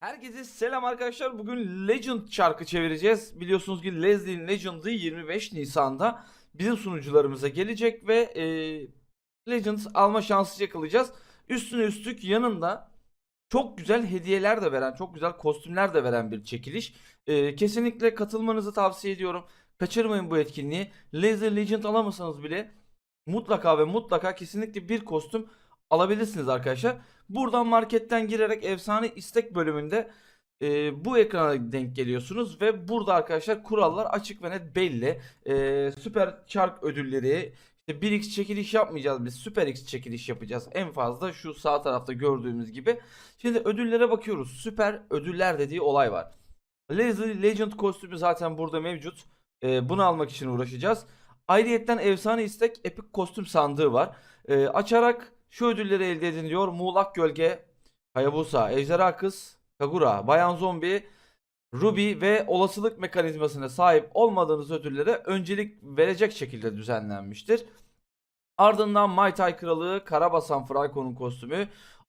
Herkese selam arkadaşlar. Bugün Legend çarkı çevireceğiz. Biliyorsunuz ki Leslie'nin Legend'ı 25 Nisan'da bizim sunucularımıza gelecek ve e, Legend alma şansı yakalayacağız. Üstüne üstlük yanında çok güzel hediyeler de veren, çok güzel kostümler de veren bir çekiliş. E, kesinlikle katılmanızı tavsiye ediyorum. Kaçırmayın bu etkinliği. Leslie Legend alamasanız bile mutlaka ve mutlaka kesinlikle bir kostüm alabilirsiniz arkadaşlar. Buradan marketten girerek efsane istek bölümünde e, bu ekrana denk geliyorsunuz ve burada arkadaşlar kurallar açık ve net belli. E, süper çark ödülleri işte 1x çekiliş yapmayacağız biz. Süper X çekiliş yapacağız. En fazla şu sağ tarafta gördüğümüz gibi. Şimdi ödüllere bakıyoruz. Süper ödüller dediği olay var. Leslie Legend kostümü zaten burada mevcut. E, bunu almak için uğraşacağız. Ayrıyetten efsane istek epik kostüm sandığı var. E, açarak şu ödülleri elde edin diyor. Muğlak Gölge, Hayabusa, Ejderha Kız, Kagura, Bayan Zombi, Ruby ve olasılık mekanizmasına sahip olmadığınız ödüllere öncelik verecek şekilde düzenlenmiştir. Ardından Mai Tai Kralı, Karabasan Frayko'nun kostümü,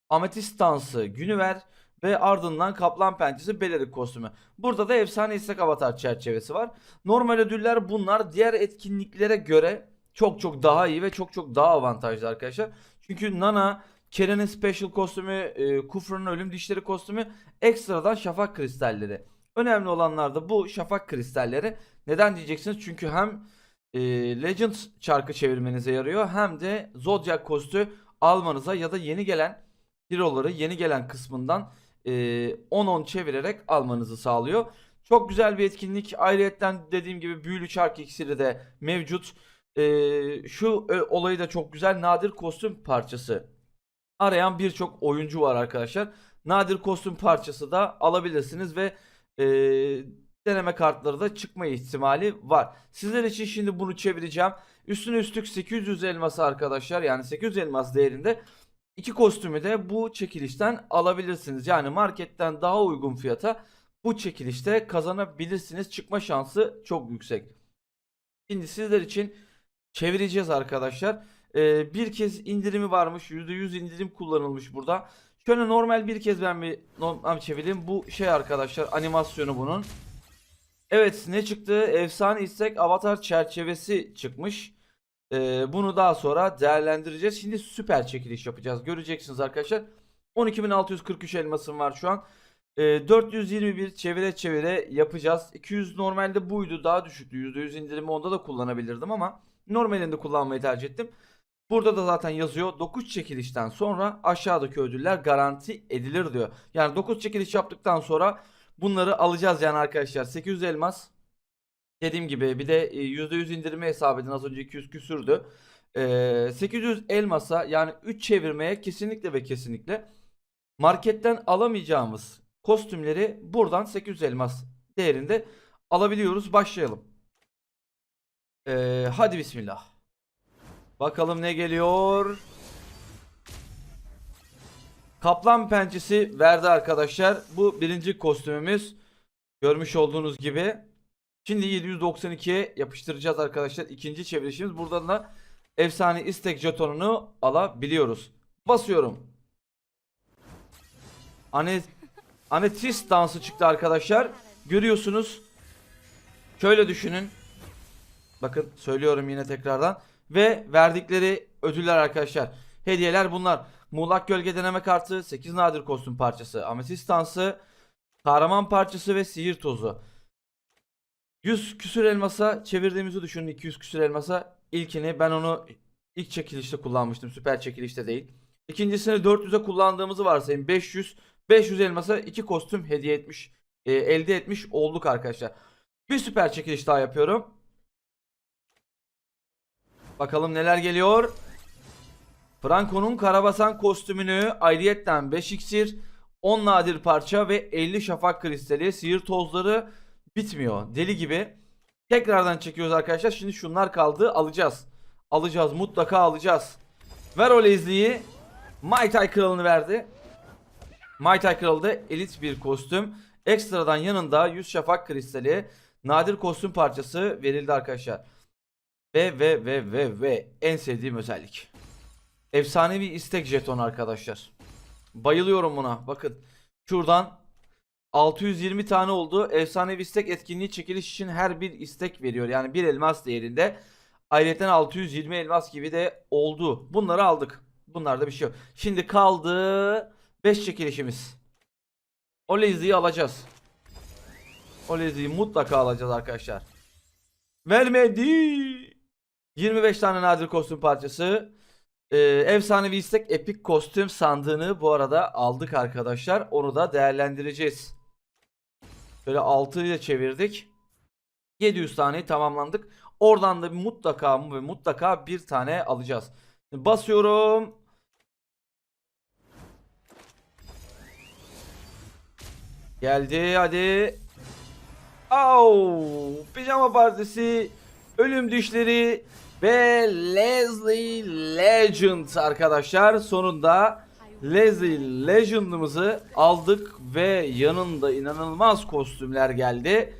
Ametist Dansı, Günüver ve ardından Kaplan Pençesi Belerik kostümü. Burada da efsane istek avatar çerçevesi var. Normal ödüller bunlar. Diğer etkinliklere göre çok çok daha iyi ve çok çok daha avantajlı arkadaşlar. Çünkü Nana, Keren'in special kostümü, e, Kufra'nın ölüm dişleri kostümü, ekstradan şafak kristalleri. Önemli olanlar da bu şafak kristalleri. Neden diyeceksiniz? Çünkü hem e, Legend çarkı çevirmenize yarıyor hem de Zodiac kostü almanıza ya da yeni gelen hero'ları yeni gelen kısmından e, 10-10 çevirerek almanızı sağlıyor. Çok güzel bir etkinlik. Ayrıyetten dediğim gibi büyülü çark iksiri de mevcut. E, şu e, olayı da çok güzel. Nadir kostüm parçası arayan birçok oyuncu var arkadaşlar. Nadir kostüm parçası da alabilirsiniz ve e, deneme kartları da çıkma ihtimali var. Sizler için şimdi bunu çevireceğim. Üstüne üstlük 800 elması arkadaşlar yani 800 elmas değerinde iki kostümü de bu çekilişten alabilirsiniz. Yani marketten daha uygun fiyata bu çekilişte kazanabilirsiniz. Çıkma şansı çok yüksek. Şimdi sizler için çevireceğiz arkadaşlar. Ee, bir kez indirimi varmış. %100 indirim kullanılmış burada. Şöyle normal bir kez ben bir normal çevireyim. Bu şey arkadaşlar animasyonu bunun. Evet ne çıktı? Efsane istek avatar çerçevesi çıkmış. Ee, bunu daha sonra değerlendireceğiz. Şimdi süper çekiliş yapacağız. Göreceksiniz arkadaşlar. 12.643 elmasım var şu an. Ee, 421 çevire çevire yapacağız. 200 normalde buydu daha düşüktü. %100 indirimi onda da kullanabilirdim ama normalinde kullanmayı tercih ettim. Burada da zaten yazıyor 9 çekilişten sonra aşağıdaki ödüller garanti edilir diyor. Yani 9 çekiliş yaptıktan sonra bunları alacağız yani arkadaşlar. 800 elmas dediğim gibi bir de e, %100 indirime hesap edin az önce 200 küsürdü. Ee, 800 elmasa yani 3 çevirmeye kesinlikle ve kesinlikle marketten alamayacağımız kostümleri buradan 800 elmas değerinde alabiliyoruz. Başlayalım. Ee, hadi bismillah. Bakalım ne geliyor. Kaplan pençesi verdi arkadaşlar. Bu birinci kostümümüz. Görmüş olduğunuz gibi. Şimdi 792'ye yapıştıracağız arkadaşlar. İkinci çevirişimiz. Buradan da efsane istek jetonunu alabiliyoruz. Basıyorum. Anet Ametist dansı çıktı arkadaşlar. Görüyorsunuz. Şöyle düşünün. Bakın söylüyorum yine tekrardan. Ve verdikleri ödüller arkadaşlar. Hediyeler bunlar. Muğlak Gölge Deneme Kartı, 8 nadir kostüm parçası, ametist dansı, kahraman parçası ve sihir tozu. 100 küsür elmasa çevirdiğimizi düşünün 200 küsür elmasa. İlkini ben onu ilk çekilişte kullanmıştım. Süper çekilişte değil. İkincisini 400'e kullandığımızı varsayın. 500 500 elmasa iki kostüm hediye etmiş e, elde etmiş olduk arkadaşlar. Bir süper çekiliş daha yapıyorum. Bakalım neler geliyor. Franco'nun karabasan kostümünü ayrıyetten 5 iksir, 10 nadir parça ve 50 şafak kristali, sihir tozları bitmiyor. Deli gibi. Tekrardan çekiyoruz arkadaşlar. Şimdi şunlar kaldı. Alacağız. Alacağız. Mutlaka alacağız. Ver o lezliyi. Mai Tai kralını verdi. Mai Tai kralı da elit bir kostüm. Ekstradan yanında 100 şafak kristali, nadir kostüm parçası verildi arkadaşlar. Ve ve ve ve ve en sevdiğim özellik. Efsanevi istek jeton arkadaşlar. Bayılıyorum buna. Bakın şuradan 620 tane oldu. Efsanevi istek etkinliği çekiliş için her bir istek veriyor. Yani bir elmas değerinde. Ayrıca 620 elmas gibi de oldu. Bunları aldık. Bunlarda bir şey yok. Şimdi kaldı 5 çekilişimiz. O leziyi alacağız. O leziyi mutlaka alacağız arkadaşlar. Vermedi. 25 tane nadir kostüm parçası. Ee, efsanevi istek epik kostüm sandığını bu arada aldık arkadaşlar. Onu da değerlendireceğiz. Böyle 6 ile çevirdik. 700 taneyi tamamlandık. Oradan da mutlaka ve mutlaka bir tane alacağız. Basıyorum. Geldi hadi. Au! Pijama partisi, ölüm düşleri ve Leslie Legend arkadaşlar. Sonunda Leslie Legend'ımızı aldık ve yanında inanılmaz kostümler geldi.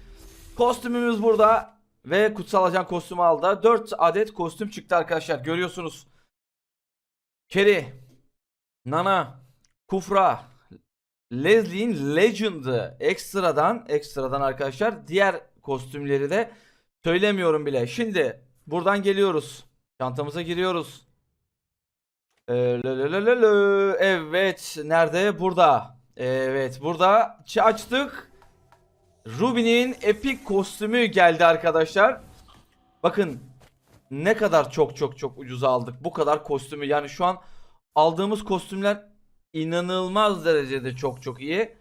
Kostümümüz burada ve kutsal ajan kostümü aldı. 4 adet kostüm çıktı arkadaşlar. Görüyorsunuz. Keri, Nana, Kufra, Leslie'in Legend'ı ekstradan ekstradan arkadaşlar diğer kostümleri de söylemiyorum bile. Şimdi buradan geliyoruz. Çantamıza giriyoruz. Ee. Evet nerede? Burada. Evet burada açtık. Ruby'nin epik kostümü geldi arkadaşlar. Bakın ne kadar çok çok çok ucuza aldık. Bu kadar kostümü yani şu an aldığımız kostümler inanılmaz derecede çok çok iyi.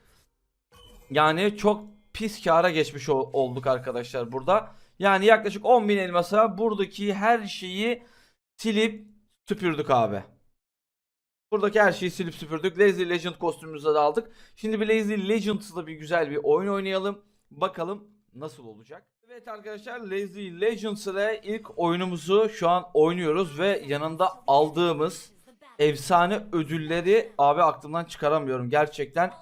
Yani çok pis kâra geçmiş ol- olduk arkadaşlar burada. Yani yaklaşık 10.000 elmasa buradaki her şeyi silip süpürdük abi. Buradaki her şeyi silip süpürdük. Lazy Legend kostümümüzü de aldık. Şimdi bir Lazy Legends'la bir güzel bir oyun oynayalım. Bakalım nasıl olacak. Evet arkadaşlar Lazy Legends ile ilk oyunumuzu şu an oynuyoruz ve yanında aldığımız efsane ödülleri abi aklımdan çıkaramıyorum gerçekten.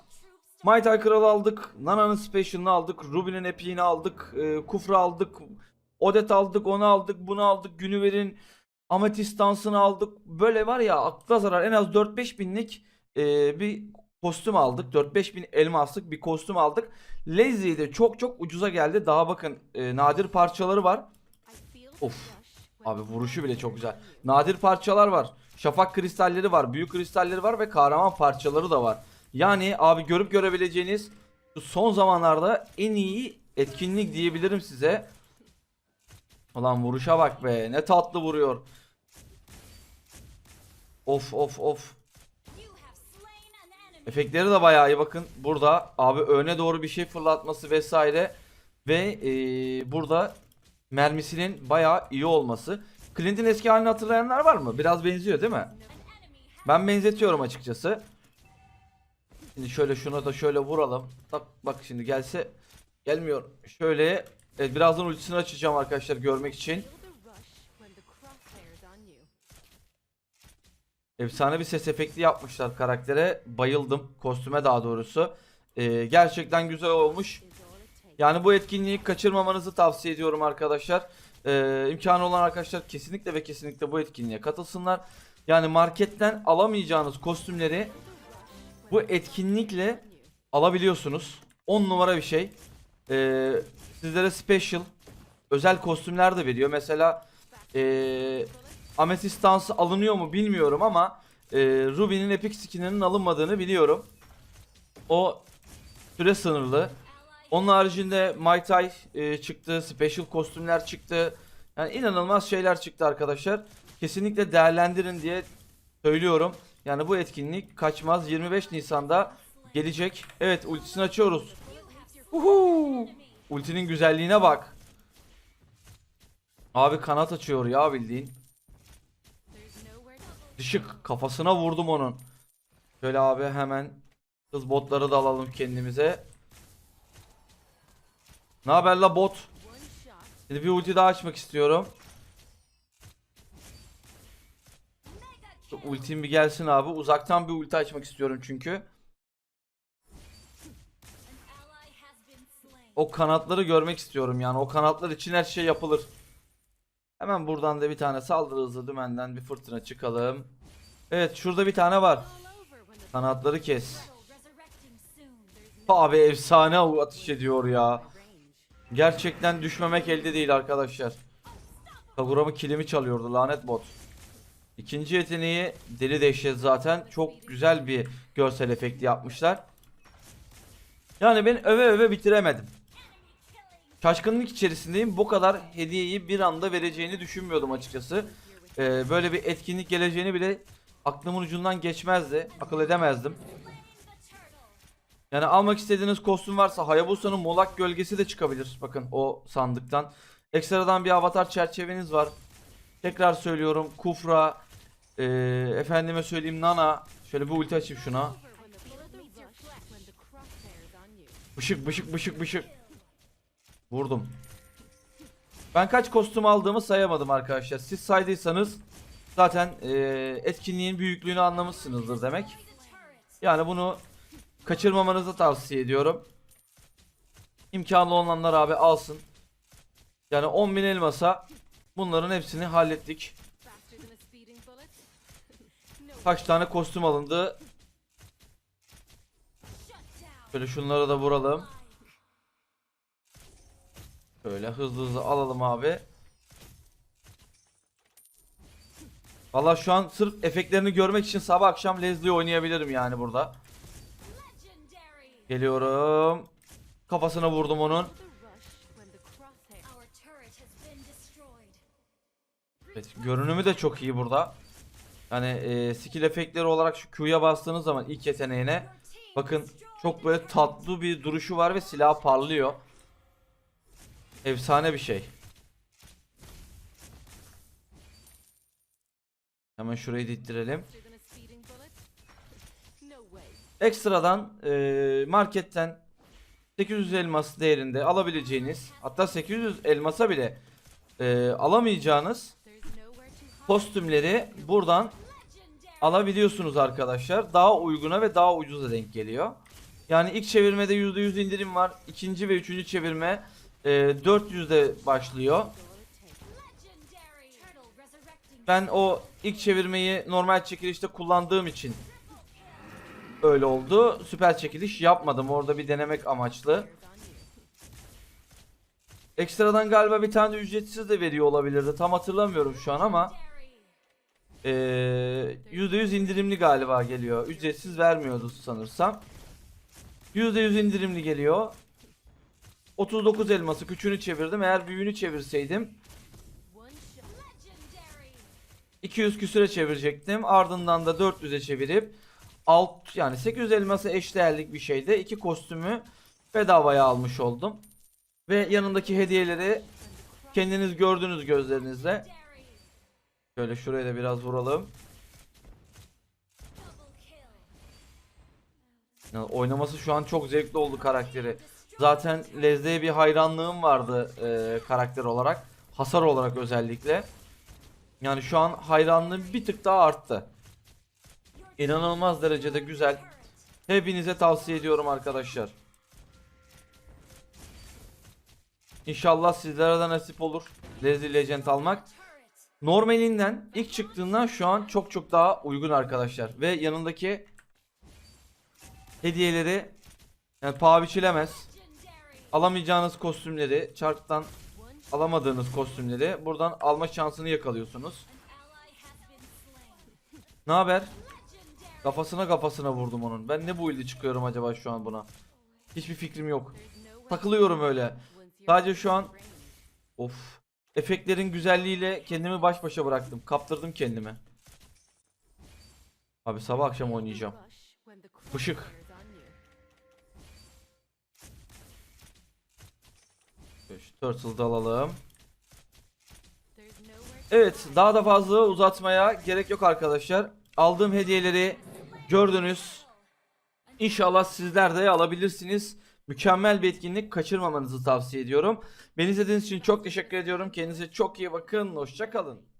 High Kral'ı aldık, Nana'nın Special'ını aldık, Ruby'nin Epi'ini aldık, e, Kufra aldık, Odet aldık, onu aldık, bunu aldık, Günüver'in Ametist Dansı'nı aldık. Böyle var ya akla zarar en az 4-5 binlik e, bir kostüm aldık. 4-5 bin elmaslık bir kostüm aldık. Lazy'ye de çok çok ucuza geldi. Daha bakın e, nadir parçaları var. Of. Abi vuruşu bile çok güzel. Nadir parçalar var. Şafak kristalleri var. Büyük kristalleri var ve kahraman parçaları da var. Yani abi görüp görebileceğiniz son zamanlarda en iyi etkinlik diyebilirim size. Ulan vuruşa bak be. Ne tatlı vuruyor. Of of of. Efektleri de bayağı iyi bakın. Burada abi öne doğru bir şey fırlatması vesaire. Ve eee, burada mermisinin bayağı iyi olması. Clint'in eski halini hatırlayanlar var mı? Biraz benziyor değil mi? Ben benzetiyorum açıkçası. Şimdi şöyle şuna da şöyle vuralım. Bak bak şimdi gelse gelmiyor. Şöyle evet, birazdan ultisini açacağım arkadaşlar görmek için. Efsane bir ses efekti yapmışlar karaktere. Bayıldım. Kostüme daha doğrusu. Ee, gerçekten güzel olmuş. Yani bu etkinliği kaçırmamanızı tavsiye ediyorum arkadaşlar. Ee, imkanı olan arkadaşlar kesinlikle ve kesinlikle bu etkinliğe katılsınlar. Yani marketten alamayacağınız kostümleri bu etkinlikle alabiliyorsunuz. 10 numara bir şey. Ee, sizlere special özel kostümler de veriyor. Mesela ee, Amethyst dansı alınıyor mu bilmiyorum ama ee, Ruby'nin epic skininin alınmadığını biliyorum. O süre sınırlı. Onun haricinde Mai Tai e, çıktı, special kostümler çıktı. Yani inanılmaz şeyler çıktı arkadaşlar. Kesinlikle değerlendirin diye söylüyorum. Yani bu etkinlik kaçmaz. 25 Nisan'da gelecek. Evet ultisini açıyoruz. Uhu. Ultinin güzelliğine bak. Abi kanat açıyor ya bildiğin. Dışık kafasına vurdum onun. Şöyle abi hemen hız botları da alalım kendimize. Ne haber la bot? Şimdi bir ulti daha açmak istiyorum. Ultim bir gelsin abi. Uzaktan bir ulti açmak istiyorum çünkü. O kanatları görmek istiyorum yani. O kanatlar için her şey yapılır. Hemen buradan da bir tane saldırı hızlı dümenden bir fırtına çıkalım. Evet şurada bir tane var. Kanatları kes. Abi efsane atış ediyor ya. Gerçekten düşmemek elde değil arkadaşlar. Kagura'mı kilimi çalıyordu lanet bot. İkinci yeteneği deli dehşet zaten. Çok güzel bir görsel efekti yapmışlar. Yani ben öve öve bitiremedim. Şaşkınlık içerisindeyim. Bu kadar hediyeyi bir anda vereceğini düşünmüyordum açıkçası. Ee, böyle bir etkinlik geleceğini bile aklımın ucundan geçmezdi. Akıl edemezdim. Yani almak istediğiniz kostüm varsa Hayabusa'nın Molak gölgesi de çıkabilir. Bakın o sandıktan. Ekstradan bir avatar çerçeveniz var. Tekrar söylüyorum Kufra, ee, efendime söyleyeyim Nana. Şöyle bir ulti açayım şuna. Bışık bışık bışık bışık. Vurdum. Ben kaç kostüm aldığımı sayamadım arkadaşlar. Siz saydıysanız zaten ee, etkinliğin büyüklüğünü anlamışsınızdır demek. Yani bunu kaçırmamanızı tavsiye ediyorum. İmkanlı olanlar abi alsın. Yani 10.000 elmasa bunların hepsini hallettik. Kaç tane kostüm alındı? Şöyle şunları da vuralım. Şöyle hızlı hızlı alalım abi. Valla şu an sırf efektlerini görmek için sabah akşam Leslie oynayabilirim yani burada. Geliyorum. Kafasına vurdum onun. Evet, görünümü de çok iyi burada. Yani e, skill efektleri olarak şu Q'ya bastığınız zaman ilk yeteneğine bakın çok böyle tatlı bir duruşu var ve silah parlıyor. Efsane bir şey. Hemen şurayı dittirelim. Ekstradan e, marketten 800 elmas değerinde alabileceğiniz hatta 800 elmasa bile e, alamayacağınız kostümleri buradan alabiliyorsunuz arkadaşlar. Daha uyguna ve daha ucuza denk geliyor. Yani ilk çevirmede %100 indirim var. İkinci ve üçüncü çevirme e, 400'de başlıyor. Ben o ilk çevirmeyi normal çekilişte kullandığım için öyle oldu. Süper çekiliş yapmadım. Orada bir denemek amaçlı. Ekstradan galiba bir tane ücretsiz de veriyor olabilirdi. Tam hatırlamıyorum şu an ama ee, %100 indirimli galiba geliyor. Ücretsiz vermiyordu sanırsam. %100 indirimli geliyor. 39 elması küçüğünü çevirdim. Eğer büyüğünü çevirseydim 200 küsüre çevirecektim. Ardından da 400'e çevirip alt yani 800 elması eşdeğerlik bir şeyde iki kostümü bedavaya almış oldum. Ve yanındaki hediyeleri kendiniz gördünüz gözlerinizle. Şöyle şuraya da biraz vuralım. Yani oynaması şu an çok zevkli oldu karakteri. Zaten Lezde'ye bir hayranlığım vardı e, karakter olarak. Hasar olarak özellikle. Yani şu an hayranlığım bir tık daha arttı. İnanılmaz derecede güzel. Hepinize tavsiye ediyorum arkadaşlar. İnşallah sizlere de nasip olur. Leslie Legend almak. Normalinden ilk çıktığından şu an çok çok daha uygun arkadaşlar. Ve yanındaki hediyeleri yani paha biçilemez. Alamayacağınız kostümleri, çarktan alamadığınız kostümleri buradan alma şansını yakalıyorsunuz. Ne haber? Kafasına kafasına vurdum onun. Ben ne bu ilde çıkıyorum acaba şu an buna? Hiçbir fikrim yok. Takılıyorum öyle. Sadece şu an of efektlerin güzelliğiyle kendimi baş başa bıraktım. Kaptırdım kendimi. Abi sabah akşam oynayacağım. Fışık. Şu Turtle'da alalım. Evet daha da fazla uzatmaya gerek yok arkadaşlar. Aldığım hediyeleri gördünüz. İnşallah sizler de alabilirsiniz. Mükemmel bir etkinlik kaçırmamanızı tavsiye ediyorum. Beni izlediğiniz için çok teşekkür ediyorum. Kendinize çok iyi bakın. Hoşçakalın.